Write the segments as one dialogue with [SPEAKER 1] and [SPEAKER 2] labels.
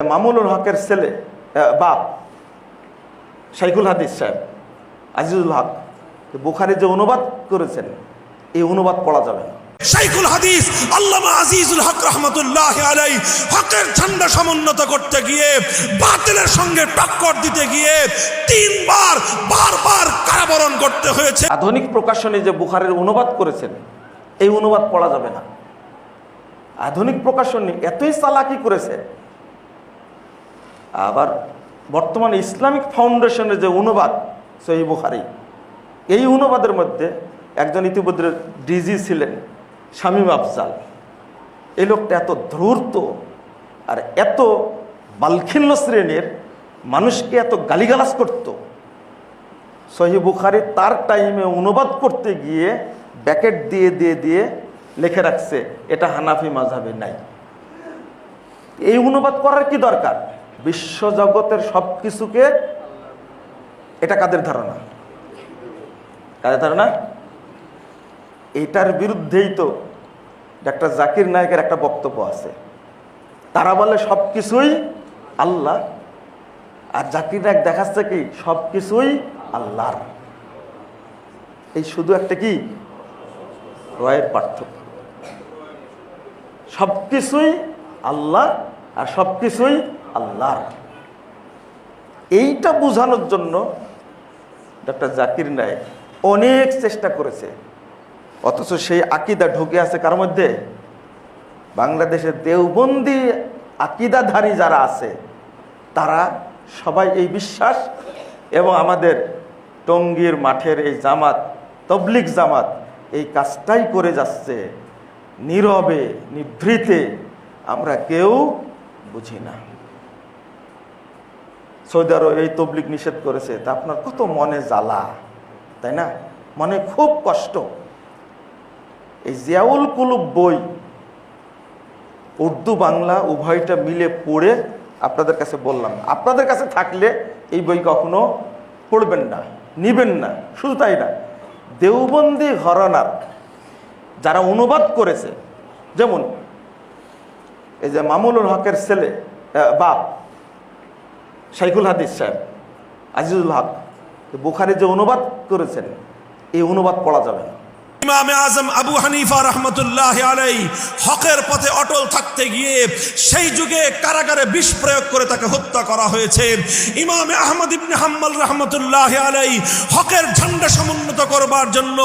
[SPEAKER 1] মামুনুল হকের ছেলে বাপ শাইখুল হাদিস সাহেব আজিজুল হক বুখারি যে অনুবাদ করেছেন এই অনুবাদ পড়া যাবে না।
[SPEAKER 2] শাইখুল হাদিস আল্লামা আজিজুল হক রহমতুল্লাহ আলাই হকের ঝান্ডা সমুন্নত করতে গিয়ে বাতিলের সঙ্গে টক্কর দিতে গিয়ে তিনবার বারবার কারাবরণ করতে হয়েছে।
[SPEAKER 1] আধুনিক প্রকাশনী যে বুখারের অনুবাদ করেছেন এই অনুবাদ পড়া যাবে না। আধুনিক প্রকাশনী এতই চালাকি করেছে আবার বর্তমানে ইসলামিক ফাউন্ডেশনের যে অনুবাদ, সহি বুখারি, এই অনুবাদের মধ্যে একজন ইতিমধ্যে ডিজি ছিলেন, শামীম আফজাল। এই লোকটা এত ধূর্ত আর এত বালখিল্য শ্রেণির, মানুষকে এত গালিগালাজ করতো। সহি বুখারি তার টাইমে অনুবাদ করতে গিয়ে ব্যাকেট দিয়ে দিয়ে দিয়ে লিখে রাখছে, এটা হানাফি মাঝাবে নাই। এই অনুবাদ করার কি দরকার? বিশ্বজগতের সব কিছুকে এটা কাদের ধারণা? কাদের ধারণা? এটার বিরুদ্ধেই তো ডাক্তার জাকির নায়কের একটা বক্তব্য আছে। তারা বলে সব কিছুই আল্লাহ, আর জাকির নায়ক দেখাচ্ছে কি? সব কিছুই আল্লাহর। এই শুধু একটা কি? রয়ের পার্থক্য। সব কিছুই আল্লাহ আর সব কিছুই আল্লাহর। এইটা বোঝানোর জন্য ডক্টর জাকির নায়ক অনেক চেষ্টা করেছে। অথচ সেই আকিদা ঢুকে আছে কার মধ্যে? বাংলাদেশের দেওবন্দি আকিদাধারী যারা আছে, তারা সবাই এই বিশ্বাস এবং আমাদের টঙ্গীর মাঠের এই জামাত তবলিক জামাত এই কাজটাই করে যাচ্ছে। নীরবে, নিভৃতে আমরা কেউ বুঝি না। সৌদি আরব এই তবলিক নিষেধ করেছে, তা আপনার কত মনে জ্বালা, তাই না? মনে খুব কষ্ট। এই জিয়াউল কুলুব বই, উর্দু, বাংলা, উভয়টা মিলে পড়ে আপনাদের কাছে বললাম। আপনাদের কাছে থাকলে এই বই কখনো পড়বেন না, নিবেন না, শুধু তাই না। দেওবন্দি ঘরানার যারা অনুবাদ করেছে, যেমন এই যে মামুনুল হকের ছেলে বাপ শাইখুল হাদিস সাহেব আজিজুল হক বুখারি যে অনুবাদ করেছেন, এই অনুবাদ পড়া যাবে না।
[SPEAKER 2] ইমামে আজম আবু হানিফা রহমতুল্লাহ আলাই হকের পথে অটল থাকতে গিয়ে সেই যুগে কারাগারে বিষ প্রয়োগ করে তাকে হত্যা করা ইমামে আহমদ ইবনে হকের করবার জন্য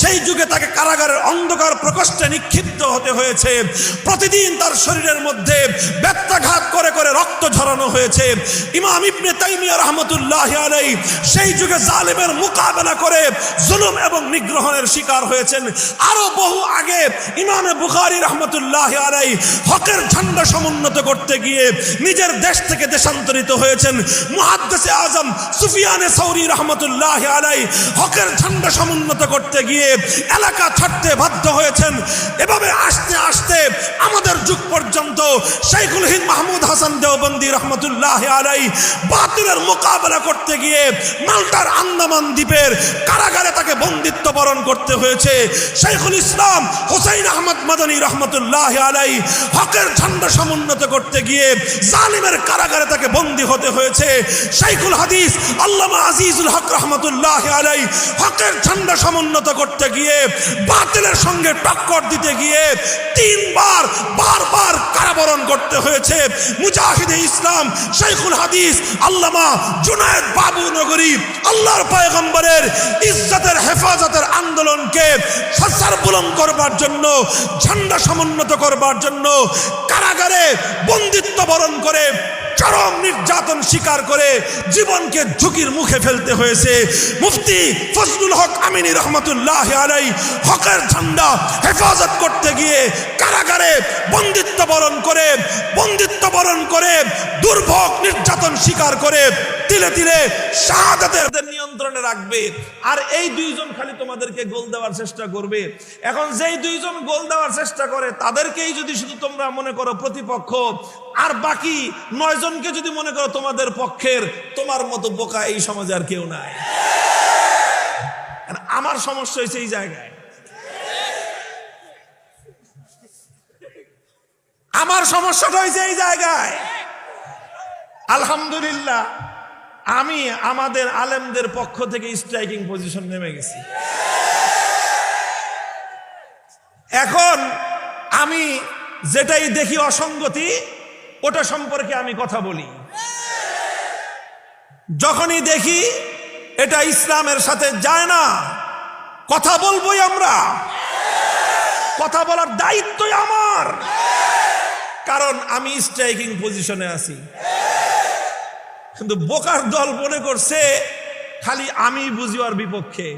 [SPEAKER 2] সেই যুগে তাকে কারাগারের অন্ধকার প্রকোষ্ঠে নিক্ষিপ্ত হতে হয়েছে। প্রতিদিন তার শরীরের মধ্যে ব্যত্যাঘাত করে করে রক্ত ঝরানো হয়েছে। ইমাম ইবনে তাইমিয়া রহমতুল্লাহ আলাই সেই যুগে জালেমের মোকাবেলা করে জুলুম এবং নিগ্রহণের শিকার হয়েছেন। আরও বহু আগে ইমামে বুখারী রহমতুল্লাহ আলাই হকের ঝান্ডা সমুন্নত করতে গিয়ে নিজের দেশ থেকে দেশান্তরিত হয়েছেন। মুহাদ্দিসে আজম সুফিয়ানে সৌরি রহমতুল্লাহ আলাই হকের ঝান্ডা সমুন্নত করতে গিয়ে এলাকা ছাড়তে বাধ্য হয়েছেন। এভাবে আসতে আসতে আমাদের যুগ পর্যন্ত শাইখুল হিন্দ মাহমুদ হাসান দেওবন্দি রহমতুল্লাহ আলাই বাতিলের মোকাবেলা করতে গিয়ে মাল্টার আন্দামান দ্বীপের কারাগারে তাকে বন্দিত্ব বরণ করতে হয়েছে। শেখুল ইসলাম হোসাইন আহমদ মাদানী রহমতুল্লাহ আলাই হকের ঝান্ডা সমুন্নত করতে গিয়ে জালিমের কারাগারে তাকে বন্দি হতে হয়েছে। শাইখুল হাদিস, আল্লামা আজিজুল হক রহমতুল্লাহ আলাই হকের ঝান্ডা সমুন্নত করতে গিয়ে বাতিলের সঙ্গে টক্কর দিতে গিয়ে তিনবার, বারবার কারাবরণ করতে হয়েছে। মুজাহিদে ইসলাম শাইখুল হাদিস, আল্লামা জুনায়দ বাবু নগরী, আল্লাহর পায়গম্বরের ইজ্জতের হেফাজতের আন্দোলনকে সারবুলম করবার জন্য, ঝান্ডা সমুন্নত করবার জন্য, কারাগারে বন্দিত্ব বরণ করে চরম নির্যাতন স্বীকার করে জীবনকে ঝুঁকির মুখে ফেলতে হয়েছে। মুফতি ফজলুল হক আমিনী রহমতুল্লাহ আলাই হকের ঝান্ডা হেফাজত করতে গিয়ে কারাগারে বন্দিত্ব বরণ করে, বন্দিত্ব বরণ করে, দুর্ভোগ নির্যাতন স্বীকার করে তিলে তিলে নিয়ন্ত্রণে রাখবে। আর এই দুইজন খালি তোমাদেরকে গোল দেওয়ার চেষ্টা করবে। এখন যেই দুইজন গোল দেওয়ার চেষ্টা করে, তাদেরকেই যদি শুধু তোমরা মনে করো প্রতিপক্ষ, আর বাকি নয় জনকে যদি মনে করো তোমাদের পক্ষের, তোমার মতো বোকা এই সমাজে আর কেউ নাই। আমার সমস্যা হয়েছে এই জায়গায়। আমার সমস্যাটা হয়েছে এই জায়গায়। আলহামদুলিল্লাহ। আমি আমাদের আলেমদের পক্ষ থেকে স্ট্রাইকিং পজিশন নেমে গেছি। এখন আমি যেটাই দেখি অসঙ্গতি, ওটা সম্পর্কে আমি কথা বলি। যখনই দেখি এটা ইসলামের সাথে যায় না, কথা বলবোই আমরা। কথা বলার দায়িত্বই আমার। কারণ আমি স্ট্রাইকিং পজিশনে আছি। কিন্তু বোকার দল মনে করছে, খালি আমি বুঝি ওর বিপক্ষে।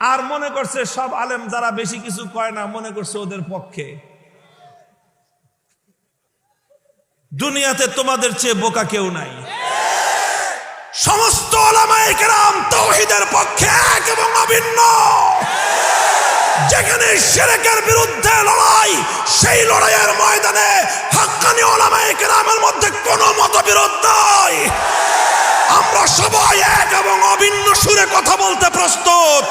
[SPEAKER 2] আর মনে করছে সব আলেম যারা বেশি কিছু কয় না, মনে করছে ওদের পক্ষে। দুনিয়াতে তোমাদের চেয়ে বোকা কেউ নাই। সমস্ত পক্ষে এক এবং অভিন্ন। যেখানে সেরেকের বিরুদ্ধে লড়াই, সেই লড়াইয়ের ময়দানে হাক্কানি ওলামায়ে কেরামের মধ্যে কোনো মতবিরোধ নাই। আমরা সবাই এক এবং অভিন্ন সুরে কথা বলতে প্রস্তুত।